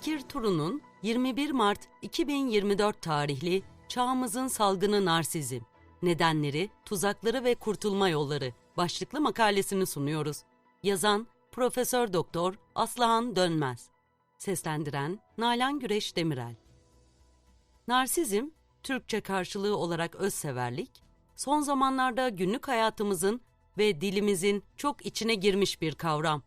Fikir Turu'nun 21 Mart 2024 tarihli Çağımızın Salgını Narsizm, Nedenleri, Tuzakları ve Kurtulma Yolları başlıklı makalesini sunuyoruz. Yazan Profesör Doktor Aslıhan Dönmez. Seslendiren Nalan Güreş Demirel. Narsizm, Türkçe karşılığı olarak özseverlik, son zamanlarda günlük hayatımızın ve dilimizin çok içine girmiş bir kavram.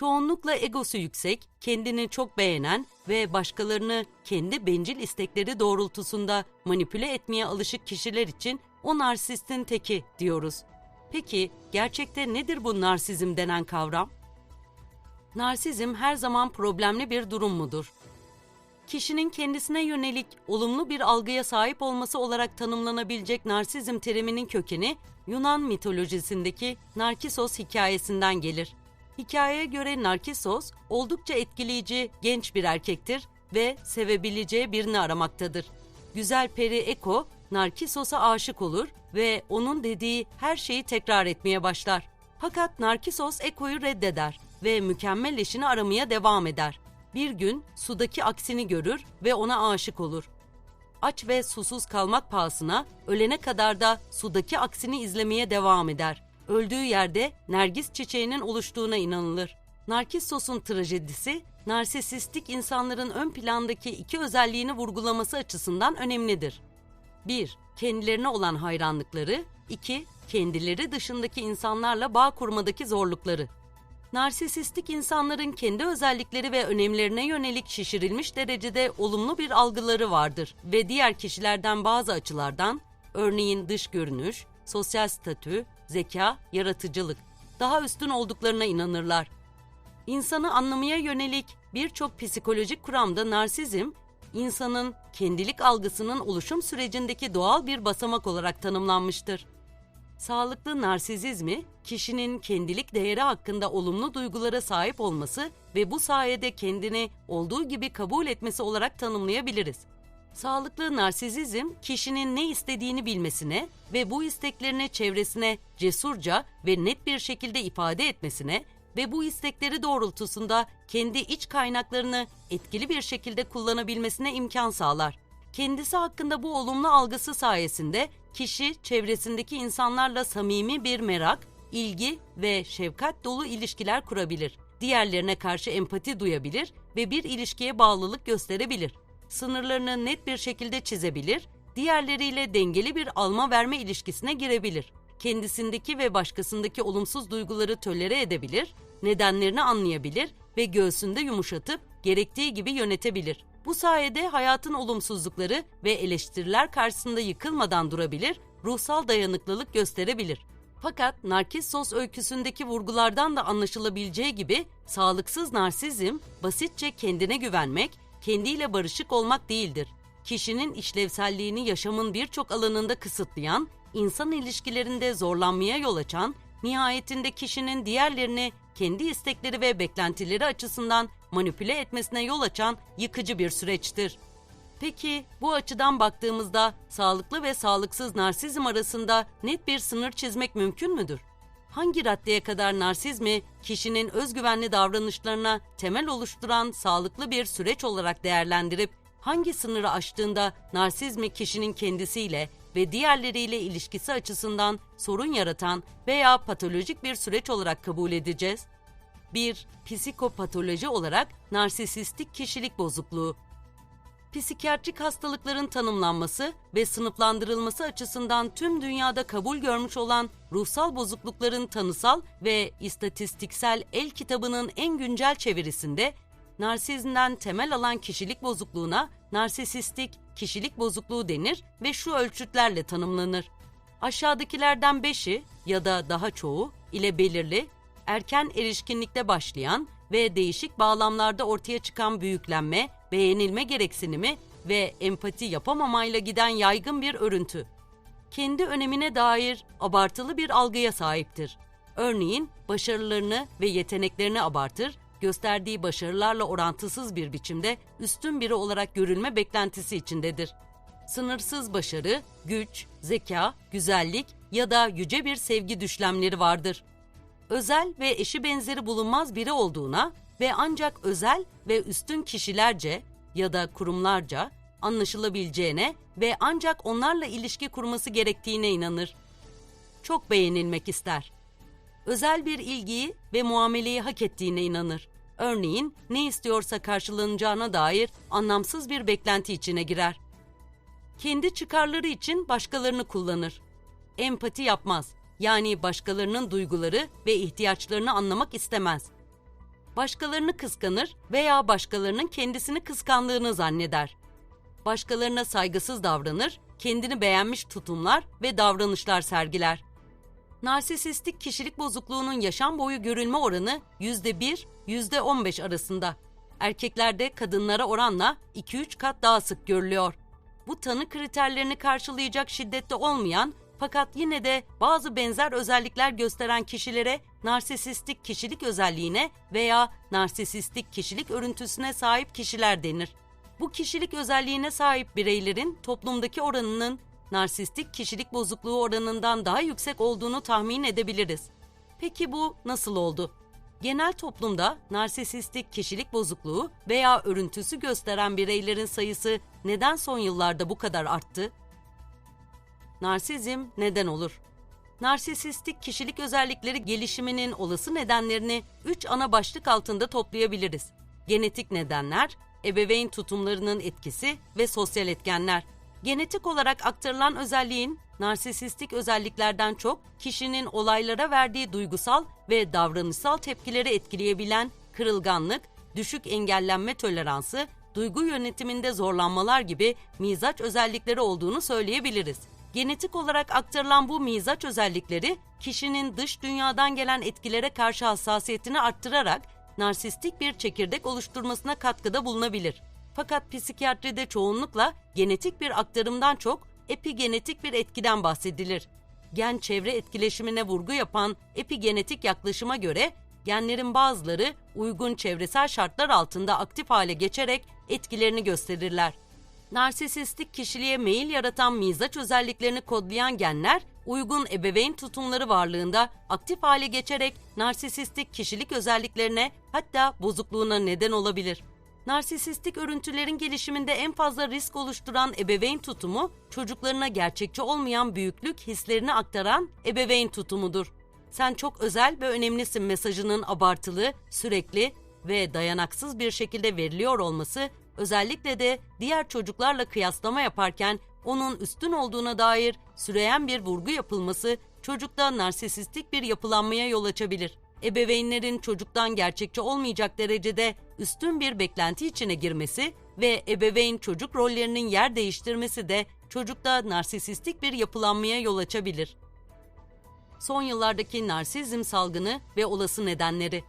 Çoğunlukla egosu yüksek, kendini çok beğenen ve başkalarını kendi bencil istekleri doğrultusunda manipüle etmeye alışık kişiler için o narsistin teki diyoruz. Peki gerçekte nedir bu narsizm denen kavram? Narsizm her zaman problemli bir durum mudur? Kişinin kendisine yönelik olumlu bir algıya sahip olması olarak tanımlanabilecek narsizm teriminin kökeni Yunan mitolojisindeki Narkisos hikayesinden gelir. Hikayeye göre Narkisos oldukça etkileyici genç bir erkektir ve sevebileceği birini aramaktadır. Güzel peri Eko Narkisos'a aşık olur ve onun dediği her şeyi tekrar etmeye başlar. Fakat Narkisos Eko'yu reddeder ve mükemmel eşini aramaya devam eder. Bir gün sudaki aksini görür ve ona aşık olur. Aç ve susuz kalmak pahasına ölene kadar da sudaki aksini izlemeye devam eder. Öldüğü yerde nergis çiçeğinin oluştuğuna inanılır. Narkissos'un trajedisi, narsisistik insanların ön plandaki iki özelliğini vurgulaması açısından önemlidir. 1. Kendilerine olan hayranlıkları 2. Kendileri dışındaki insanlarla bağ kurmadaki zorlukları. Narsisistik insanların kendi özellikleri ve önemlerine yönelik şişirilmiş derecede olumlu bir algıları vardır ve diğer kişilerden bazı açılardan, örneğin dış görünüş, sosyal statü, zeka, yaratıcılık, daha üstün olduklarına inanırlar. İnsanı anlamaya yönelik birçok psikolojik kuramda narsizm, insanın kendilik algısının oluşum sürecindeki doğal bir basamak olarak tanımlanmıştır. Sağlıklı narsizizmi, kişinin kendilik değeri hakkında olumlu duygulara sahip olması ve bu sayede kendini olduğu gibi kabul etmesi olarak tanımlayabiliriz. Sağlıklı narsizizm, kişinin ne istediğini bilmesine ve bu isteklerini çevresine cesurca ve net bir şekilde ifade etmesine ve bu istekleri doğrultusunda kendi iç kaynaklarını etkili bir şekilde kullanabilmesine imkan sağlar. Kendisi hakkında bu olumlu algısı sayesinde kişi çevresindeki insanlarla samimi bir merak, ilgi ve şefkat dolu ilişkiler kurabilir. Diğerlerine karşı empati duyabilir ve bir ilişkiye bağlılık gösterebilir. Sınırlarını net bir şekilde çizebilir, diğerleriyle dengeli bir alma verme ilişkisine girebilir. Kendisindeki ve başkasındaki olumsuz duyguları tölere edebilir, nedenlerini anlayabilir ve göğsünde yumuşatıp gerektiği gibi yönetebilir. Bu sayede hayatın olumsuzlukları ve eleştiriler karşısında yıkılmadan durabilir, ruhsal dayanıklılık gösterebilir. Fakat Narkissos öyküsündeki vurgulardan da anlaşılabileceği gibi sağlıksız narsizm basitçe kendine güvenmek, kendiyle barışık olmak değildir. Kişinin işlevselliğini yaşamın birçok alanında kısıtlayan, insan ilişkilerinde zorlanmaya yol açan, nihayetinde kişinin diğerlerini kendi istekleri ve beklentileri açısından manipüle etmesine yol açan yıkıcı bir süreçtir. Peki bu açıdan baktığımızda sağlıklı ve sağlıksız narsizm arasında net bir sınır çizmek mümkün müdür? Hangi raddeye kadar narsizmi kişinin özgüvenli davranışlarına temel oluşturan sağlıklı bir süreç olarak değerlendirip hangi sınırı aştığında narsizmi kişinin kendisiyle ve diğerleriyle ilişkisi açısından sorun yaratan veya patolojik bir süreç olarak kabul edeceğiz? 1. Psikopatoloji olarak narsisistik kişilik bozukluğu. Psikiyatrik hastalıkların tanımlanması ve sınıflandırılması açısından tüm dünyada kabul görmüş olan ruhsal bozuklukların tanısal ve istatistiksel el kitabının en güncel çevirisinde narsizmden temel alan kişilik bozukluğuna narsisistik kişilik bozukluğu denir ve şu ölçütlerle tanımlanır. Aşağıdakilerden 5'i ya da daha çoğu ile belirli, erken erişkinlikte başlayan ve değişik bağlamlarda ortaya çıkan büyüklenme, beğenilme gereksinimi ve empati yapamamayla giden yaygın bir örüntü. Kendi önemine dair abartılı bir algıya sahiptir. Örneğin başarılarını ve yeteneklerini abartır, gösterdiği başarılarla orantısız bir biçimde üstün biri olarak görülme beklentisi içindedir. Sınırsız başarı, güç, zeka, güzellik ya da yüce bir sevgi düşlemleri vardır. Özel ve eşi benzeri bulunmaz biri olduğuna, ve ancak özel ve üstün kişilerce ya da kurumlarca anlaşılabileceğine ve ancak onlarla ilişki kurması gerektiğine inanır. Çok beğenilmek ister. Özel bir ilgiyi ve muameleyi hak ettiğine inanır. Örneğin ne istiyorsa karşılanacağına dair anlamsız bir beklenti içine girer. Kendi çıkarları için başkalarını kullanır. Empati yapmaz. Yani başkalarının duyguları ve ihtiyaçlarını anlamak istemez. Başkalarını kıskanır veya başkalarının kendisini kıskandığını zanneder. Başkalarına saygısız davranır, kendini beğenmiş tutumlar ve davranışlar sergiler. Narsisistik kişilik bozukluğunun yaşam boyu görülme oranı %1, %15 arasında. Erkeklerde kadınlara oranla 2-3 kat daha sık görülüyor. Bu tanı kriterlerini karşılayacak şiddette olmayan fakat yine de bazı benzer özellikler gösteren kişilere narsisistik kişilik özelliğine veya narsisistik kişilik örüntüsüne sahip kişiler denir. Bu kişilik özelliğine sahip bireylerin toplumdaki oranının narsistik kişilik bozukluğu oranından daha yüksek olduğunu tahmin edebiliriz. Peki bu nasıl oldu? Genel toplumda narsisistik kişilik bozukluğu veya örüntüsü gösteren bireylerin sayısı neden son yıllarda bu kadar arttı? Narsizm neden olur? Narsisistik kişilik özellikleri gelişiminin olası nedenlerini üç ana başlık altında toplayabiliriz. Genetik nedenler, ebeveyn tutumlarının etkisi ve sosyal etkenler. Genetik olarak aktarılan özelliğin narsisistik özelliklerden çok kişinin olaylara verdiği duygusal ve davranışsal tepkileri etkileyebilen kırılganlık, düşük engellenme toleransı, duygu yönetiminde zorlanmalar gibi mizaç özellikleri olduğunu söyleyebiliriz. Genetik olarak aktarılan bu mizaç özellikleri kişinin dış dünyadan gelen etkilere karşı hassasiyetini arttırarak narsistik bir çekirdek oluşturmasına katkıda bulunabilir. Fakat psikiyatride çoğunlukla genetik bir aktarımdan çok epigenetik bir etkiden bahsedilir. Gen çevre etkileşimine vurgu yapan epigenetik yaklaşıma göre genlerin bazıları uygun çevresel şartlar altında aktif hale geçerek etkilerini gösterirler. Narsisistik kişiliğe meyil yaratan mizaç özelliklerini kodlayan genler uygun ebeveyn tutumları varlığında aktif hale geçerek narsisistik kişilik özelliklerine hatta bozukluğuna neden olabilir. Narsisistik örüntülerin gelişiminde en fazla risk oluşturan ebeveyn tutumu, çocuklarına gerçekçi olmayan büyüklük hislerini aktaran ebeveyn tutumudur. Sen çok özel ve önemlisin mesajının abartılı, sürekli ve dayanaksız bir şekilde veriliyor olması, özellikle de diğer çocuklarla kıyaslama yaparken onun üstün olduğuna dair süreyen bir vurgu yapılması çocukta narsisistik bir yapılanmaya yol açabilir ebeveynlerin çocuktan gerçekçi olmayacak derecede üstün bir beklenti içine girmesi ve ebeveyn çocuk rollerinin yer değiştirmesi de çocukta narsisistik bir yapılanmaya yol açabilir. Son yıllardaki narsizm salgını ve olası nedenleri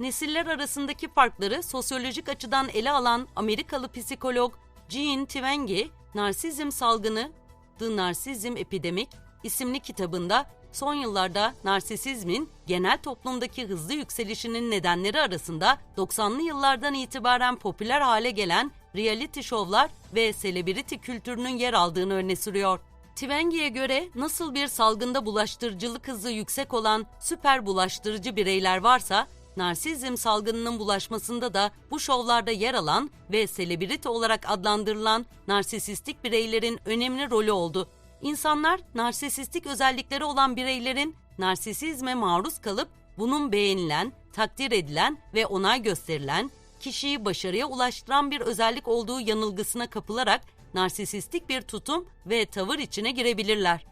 Nesiller arasındaki farkları sosyolojik açıdan ele alan Amerikalı psikolog Jean Twenge, Narsizm Salgını, The Narcissism Epidemic isimli kitabında son yıllarda narsisizmin genel toplumdaki hızlı yükselişinin nedenleri arasında 90'lı yıllardan itibaren popüler hale gelen reality şovlar ve selebriti kültürünün yer aldığını öne sürüyor. Twenge'ye göre nasıl bir salgında bulaştırıcılık hızı yüksek olan süper bulaştırıcı bireyler varsa, narsizm salgınının bulaşmasında da bu şovlarda yer alan ve selebriti olarak adlandırılan narsisistik bireylerin önemli rolü oldu. İnsanlar narsisistik özellikleri olan bireylerin narsisizme maruz kalıp bunun beğenilen, takdir edilen ve onay gösterilen, kişiyi başarıya ulaştıran bir özellik olduğu yanılgısına kapılarak narsisistik bir tutum ve tavır içine girebilirler.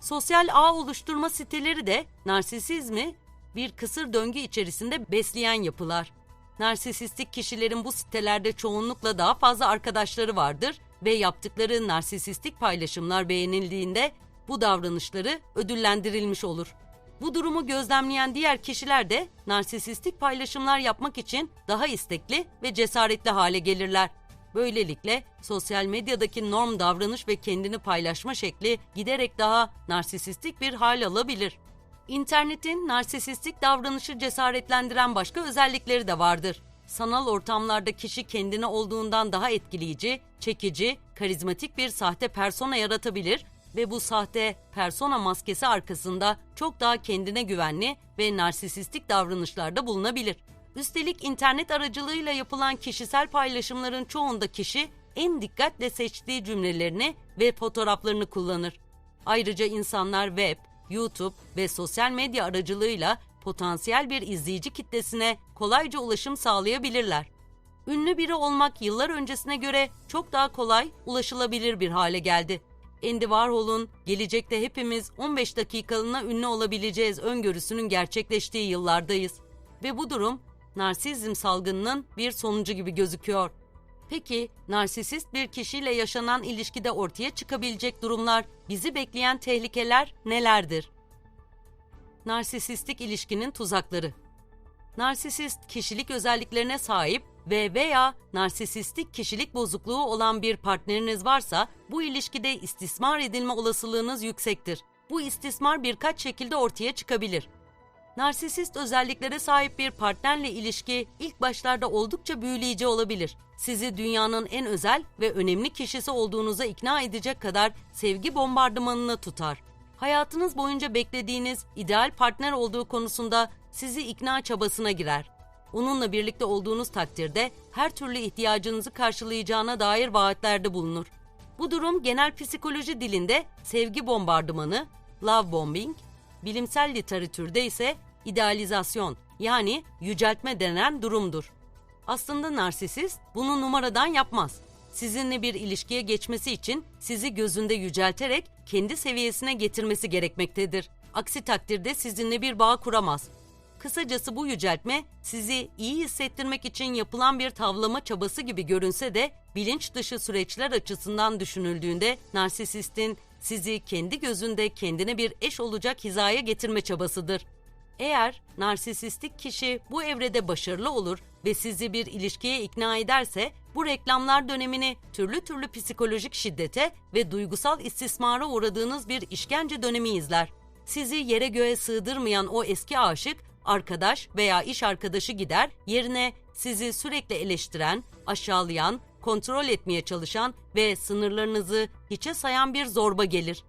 Sosyal ağ oluşturma siteleri de narsisizmi bir kısır döngü içerisinde besleyen yapılar. Narsisistik kişilerin bu sitelerde çoğunlukla daha fazla arkadaşları vardır ve yaptıkları narsisistik paylaşımlar beğenildiğinde bu davranışları ödüllendirilmiş olur. Bu durumu gözlemleyen diğer kişiler de narsisistik paylaşımlar yapmak için daha istekli ve cesaretli hale gelirler. Böylelikle sosyal medyadaki norm davranış ve kendini paylaşma şekli giderek daha narsisistik bir hal alabilir. İnternetin narsisistik davranışı cesaretlendiren başka özellikleri de vardır sanal ortamlarda kişi kendini olduğundan daha etkileyici, çekici, karizmatik bir sahte persona yaratabilir ve bu sahte persona maskesi arkasında çok daha kendine güvenli ve narsisistik davranışlarda bulunabilir. Üstelik internet aracılığıyla yapılan kişisel paylaşımların çoğunda kişi en dikkatle seçtiği cümlelerini ve fotoğraflarını kullanır. Ayrıca insanlar web, YouTube ve sosyal medya aracılığıyla potansiyel bir izleyici kitlesine kolayca ulaşım sağlayabilirler. Ünlü biri olmak yıllar öncesine göre çok daha kolay, ulaşılabilir bir hale geldi. Andy Warhol'un gelecekte hepimiz 15 dakikalığına ünlü olabileceğiz öngörüsünün gerçekleştiği yıllardayız. Ve bu durum narsizm salgınının bir sonucu gibi gözüküyor. Peki narsisist bir kişiyle yaşanan ilişkide ortaya çıkabilecek durumlar, bizi bekleyen tehlikeler nelerdir? Narsisistik ilişkinin tuzakları. Narsisist kişilik özelliklerine sahip ve veya narsisistik kişilik bozukluğu olan bir partneriniz varsa bu ilişkide istismar edilme olasılığınız yüksektir. Bu istismar birkaç şekilde ortaya çıkabilir. Narsisist özelliklere sahip bir partnerle ilişki ilk başlarda oldukça büyüleyici olabilir. Sizi dünyanın en özel ve önemli kişisi olduğunuza ikna edecek kadar sevgi bombardımanına tutar. Hayatınız boyunca beklediğiniz ideal partner olduğu konusunda sizi ikna çabasına girer. Onunla birlikte olduğunuz takdirde her türlü ihtiyacınızı karşılayacağına dair vaatlerde bulunur. Bu durum genel psikoloji dilinde sevgi bombardımanı, love bombing, bilimsel literatürde ise idealizasyon yani yüceltme denen durumdur. Aslında narsisist bunu numaradan yapmaz. Sizinle bir ilişkiye geçmesi için sizi gözünde yücelterek kendi seviyesine getirmesi gerekmektedir. Aksi takdirde sizinle bir bağ kuramaz. Kısacası bu yüceltme sizi iyi hissettirmek için yapılan bir tavlama çabası gibi görünse de bilinç dışı süreçler açısından düşünüldüğünde narsisistin sizi kendi gözünde kendine bir eş olacak hizaya getirme çabasıdır. Eğer narsisistik kişi bu evrede başarılı olur ve sizi bir ilişkiye ikna ederse bu reklamlar dönemini türlü türlü psikolojik şiddete ve duygusal istismara uğradığınız bir işkence dönemi izler. Sizi yere göğe sığdırmayan o eski aşık arkadaş veya iş arkadaşı gider, yerine sizi sürekli eleştiren, aşağılayan, kontrol etmeye çalışan ve sınırlarınızı hiçe sayan bir zorba gelir.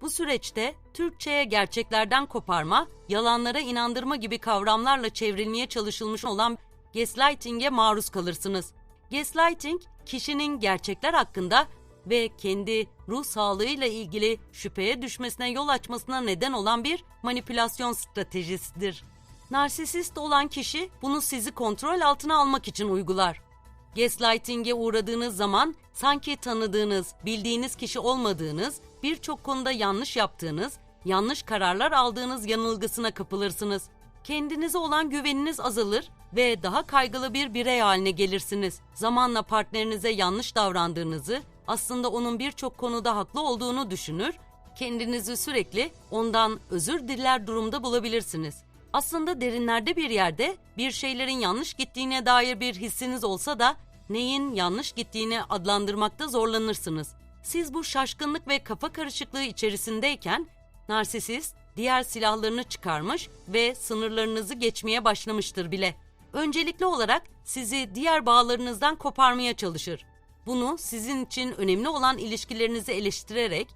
Bu süreçte Türkçe'ye gerçeklerden koparma, yalanlara inandırma gibi kavramlarla çevrilmeye çalışılmış olan gaslighting'e maruz kalırsınız. Gaslighting, kişinin gerçekler hakkında ve kendi ruh sağlığıyla ilgili şüpheye düşmesine yol açmasına neden olan bir manipülasyon stratejisidir. Narsisist olan kişi bunu sizi kontrol altına almak için uygular. Gaslighting'e uğradığınız zaman sanki tanıdığınız, bildiğiniz kişi olmadığınız, birçok konuda yanlış yaptığınız, yanlış kararlar aldığınız yanılgısına kapılırsınız. Kendinize olan güveniniz azalır ve daha kaygılı bir birey haline gelirsiniz. Zamanla partnerinize yanlış davrandığınızı, aslında onun birçok konuda haklı olduğunu düşünür, kendinizi sürekli ondan özür diler durumda bulabilirsiniz. Aslında derinlerde bir yerde bir şeylerin yanlış gittiğine dair bir hissiniz olsa da neyin yanlış gittiğini adlandırmakta zorlanırsınız. Siz bu şaşkınlık ve kafa karışıklığı içerisindeyken narsisist diğer silahlarını çıkarmış ve sınırlarınızı geçmeye başlamıştır bile. Öncelikli olarak sizi diğer bağlarınızdan koparmaya çalışır. Bunu sizin için önemli olan ilişkilerinizi eleştirerek,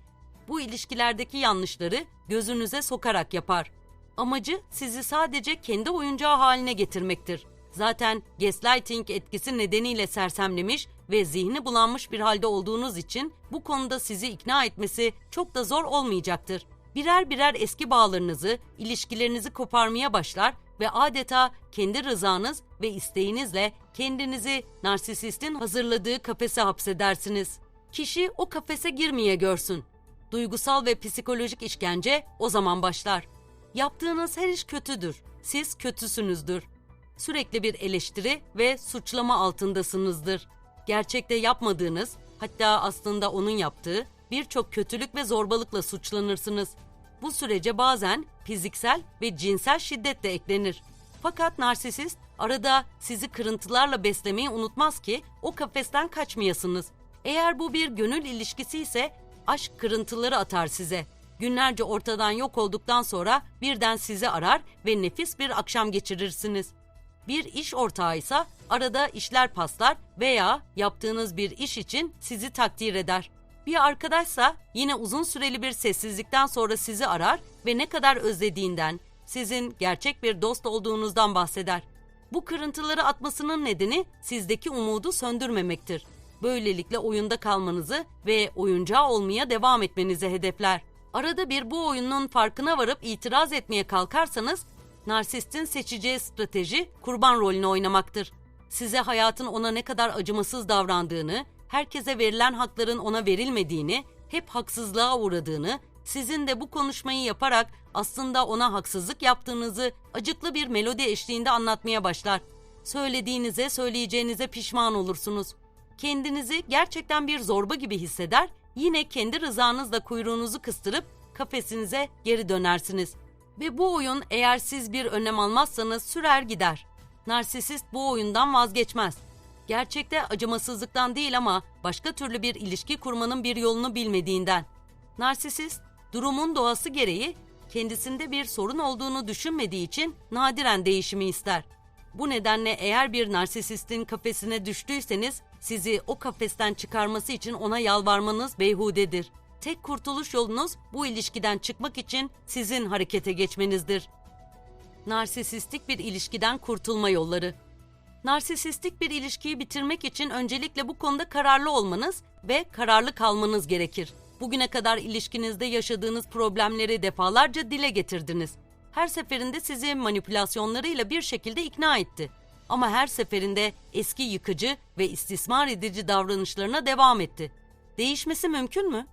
bu ilişkilerdeki yanlışları gözünüze sokarak yapar. Amacı sizi sadece kendi oyuncağı haline getirmektir. Zaten gaslighting etkisi nedeniyle sersemlemiş ve zihni bulanmış bir halde olduğunuz için bu konuda sizi ikna etmesi çok da zor olmayacaktır. Birer birer eski bağlarınızı, ilişkilerinizi koparmaya başlar ve adeta kendi rızanız ve isteğinizle kendinizi narsisistin hazırladığı kafese hapsedersiniz. Kişi o kafese girmeye görsün. Duygusal ve psikolojik işkence o zaman başlar. Yaptığınız her iş kötüdür. Siz kötüsünüzdür. Sürekli bir eleştiri ve suçlama altındasınızdır. Gerçekte yapmadığınız, hatta aslında onun yaptığı birçok kötülük ve zorbalıkla suçlanırsınız. Bu sürece bazen fiziksel ve cinsel şiddet de eklenir. Fakat narsisist arada sizi kırıntılarla beslemeyi unutmaz ki o kafesten kaçmayasınız. Eğer bu bir gönül ilişkisi ise aşk kırıntıları atar size. Günlerce ortadan yok olduktan sonra birden sizi arar ve nefis bir akşam geçirirsiniz. Bir iş ortağı ise arada işler paslar veya yaptığınız bir iş için sizi takdir eder. Bir arkadaşsa yine uzun süreli bir sessizlikten sonra sizi arar ve ne kadar özlediğinden, sizin gerçek bir dost olduğunuzdan bahseder. Bu kırıntıları atmasının nedeni sizdeki umudu söndürmemektir. Böylelikle oyunda kalmanızı ve oyuncağı olmaya devam etmenizi hedefler. Arada bir bu oyunun farkına varıp itiraz etmeye kalkarsanız, narsistin seçeceği strateji kurban rolünü oynamaktır. Size hayatın ona ne kadar acımasız davrandığını, herkese verilen hakların ona verilmediğini, hep haksızlığa uğradığını, sizin de bu konuşmayı yaparak aslında ona haksızlık yaptığınızı acıklı bir melodi eşliğinde anlatmaya başlar. Söylediğinize, söyleyeceğinize pişman olursunuz. Kendinizi gerçekten bir zorba gibi hisseder, yine kendi rızanızla kuyruğunuzu kıstırıp kafesinize geri dönersiniz. Ve bu oyun eğer siz bir önlem almazsanız sürer gider. Narsisist bu oyundan vazgeçmez. Gerçekte acımasızlıktan değil ama başka türlü bir ilişki kurmanın bir yolunu bilmediğinden. Narsisist, durumun doğası gereği kendisinde bir sorun olduğunu düşünmediği için nadiren değişimi ister. Bu nedenle eğer bir narsisistin kafesine düştüyseniz sizi o kafesten çıkarması için ona yalvarmanız beyhudedir. Tek kurtuluş yolunuz bu ilişkiden çıkmak için sizin harekete geçmenizdir. Narsisistik bir ilişkiden kurtulma yolları. Narsisistik bir ilişkiyi bitirmek için öncelikle bu konuda kararlı olmanız ve kararlı kalmanız gerekir. Bugüne kadar ilişkinizde yaşadığınız problemleri defalarca dile getirdiniz. Her seferinde sizi manipülasyonlarıyla bir şekilde ikna etti. Ama her seferinde eski yıkıcı ve istismar edici davranışlarına devam etti. Değişmesi mümkün mü?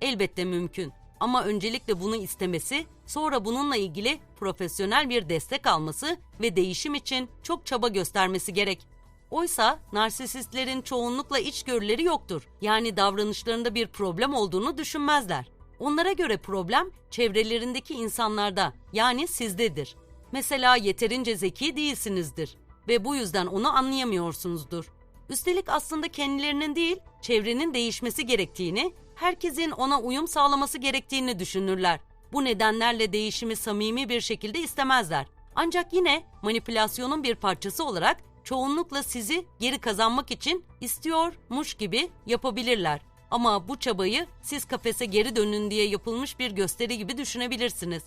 Elbette mümkün. Ama öncelikle bunu istemesi, sonra bununla ilgili profesyonel bir destek alması ve değişim için çok çaba göstermesi gerek. Oysa narsisistlerin çoğunlukla içgörüleri yoktur. Yani davranışlarında bir problem olduğunu düşünmezler. Onlara göre problem çevrelerindeki insanlarda yani sizdedir. Mesela yeterince zeki değilsinizdir ve bu yüzden onu anlayamıyorsunuzdur. Üstelik aslında kendilerinin değil, çevrenin değişmesi gerektiğini, herkesin ona uyum sağlaması gerektiğini düşünürler. Bu nedenlerle değişimi samimi bir şekilde istemezler. Ancak yine manipülasyonun bir parçası olarak çoğunlukla sizi geri kazanmak için istiyormuş gibi yapabilirler. Ama bu çabayı siz kafese geri dönün diye yapılmış bir gösteri gibi düşünebilirsiniz.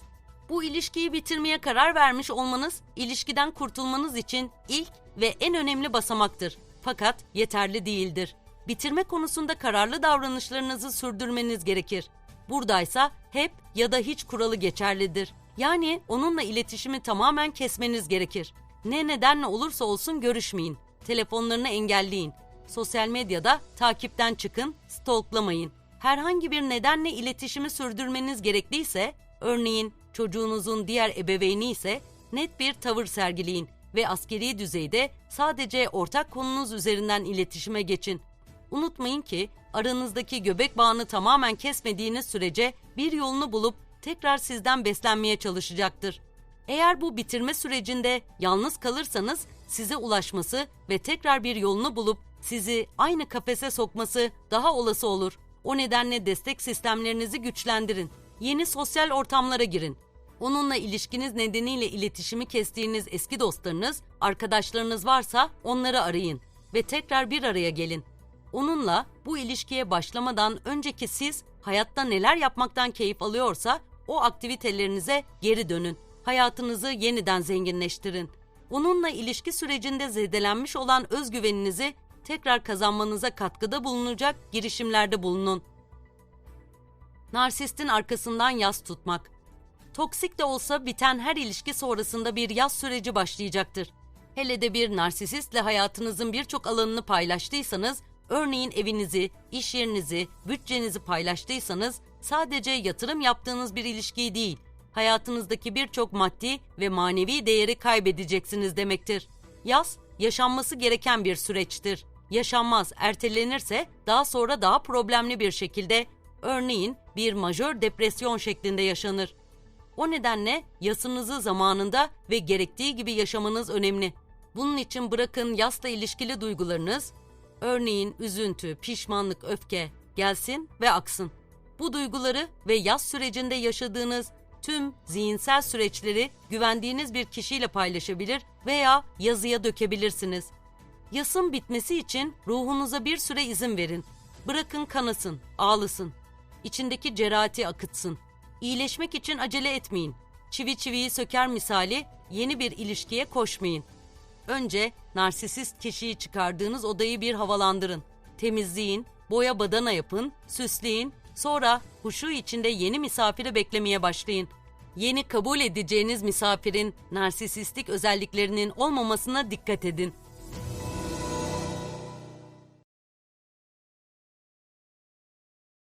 Bu ilişkiyi bitirmeye karar vermiş olmanız, ilişkiden kurtulmanız için ilk ve en önemli basamaktır. Fakat yeterli değildir. Bitirme konusunda kararlı davranışlarınızı sürdürmeniz gerekir. Buradaysa hep ya da hiç kuralı geçerlidir. Yani onunla iletişimi tamamen kesmeniz gerekir. Ne nedenle olursa olsun görüşmeyin. Telefonlarını engelleyin. Sosyal medyada takipten çıkın, stalklamayın. Herhangi bir nedenle iletişimi sürdürmeniz gerekliyse, örneğin çocuğunuzun diğer ebeveyni ise net bir tavır sergileyin ve askeri düzeyde sadece ortak konunuz üzerinden iletişime geçin. Unutmayın ki aranızdaki göbek bağını tamamen kesmediğiniz sürece bir yolunu bulup tekrar sizden beslenmeye çalışacaktır. Eğer bu bitirme sürecinde yalnız kalırsanız size ulaşması ve tekrar bir yolunu bulup sizi aynı kafese sokması daha olası olur. O nedenle destek sistemlerinizi güçlendirin. Yeni sosyal ortamlara girin. Onunla ilişkiniz nedeniyle iletişimi kestiğiniz eski dostlarınız, arkadaşlarınız varsa onları arayın ve tekrar bir araya gelin. Onunla bu ilişkiye başlamadan önceki siz hayatta neler yapmaktan keyif alıyorsa o aktivitelerinize geri dönün. Hayatınızı yeniden zenginleştirin. Onunla ilişki sürecinde zedelenmiş olan özgüveninizi tekrar kazanmanıza katkıda bulunacak girişimlerde bulunun. Narsistin arkasından yas tutmak. Toksik de olsa biten her ilişki sonrasında bir yaz süreci başlayacaktır. Hele de bir narsisistle hayatınızın birçok alanını paylaştıysanız, örneğin evinizi, iş yerinizi, bütçenizi paylaştıysanız sadece yatırım yaptığınız bir ilişkiyi değil, hayatınızdaki birçok maddi ve manevi değeri kaybedeceksiniz demektir. Yaz, yaşanması gereken bir süreçtir. Yaşanmaz, ertelenirse daha sonra daha problemli bir şekilde, örneğin bir majör depresyon şeklinde yaşanır. O nedenle yasınızı zamanında ve gerektiği gibi yaşamanız önemli. Bunun için bırakın yasla ilişkili duygularınız, örneğin üzüntü, pişmanlık, öfke gelsin ve aksın. Bu duyguları ve yaz sürecinde yaşadığınız tüm zihinsel süreçleri güvendiğiniz bir kişiyle paylaşabilir veya yazıya dökebilirsiniz. Yasın bitmesi için ruhunuza bir süre izin verin. Bırakın kanasın, ağlısın. İçindeki cerahati akıtsın. İyileşmek için acele etmeyin. Çivi çiviyi söker misali yeni bir ilişkiye koşmayın. Önce narsisist kişiyi çıkardığınız odayı bir havalandırın. Temizleyin, boya badana yapın, süsleyin. Sonra huşu içinde yeni misafiri beklemeye başlayın. Yeni kabul edeceğiniz misafirin narsisistik özelliklerinin olmamasına dikkat edin.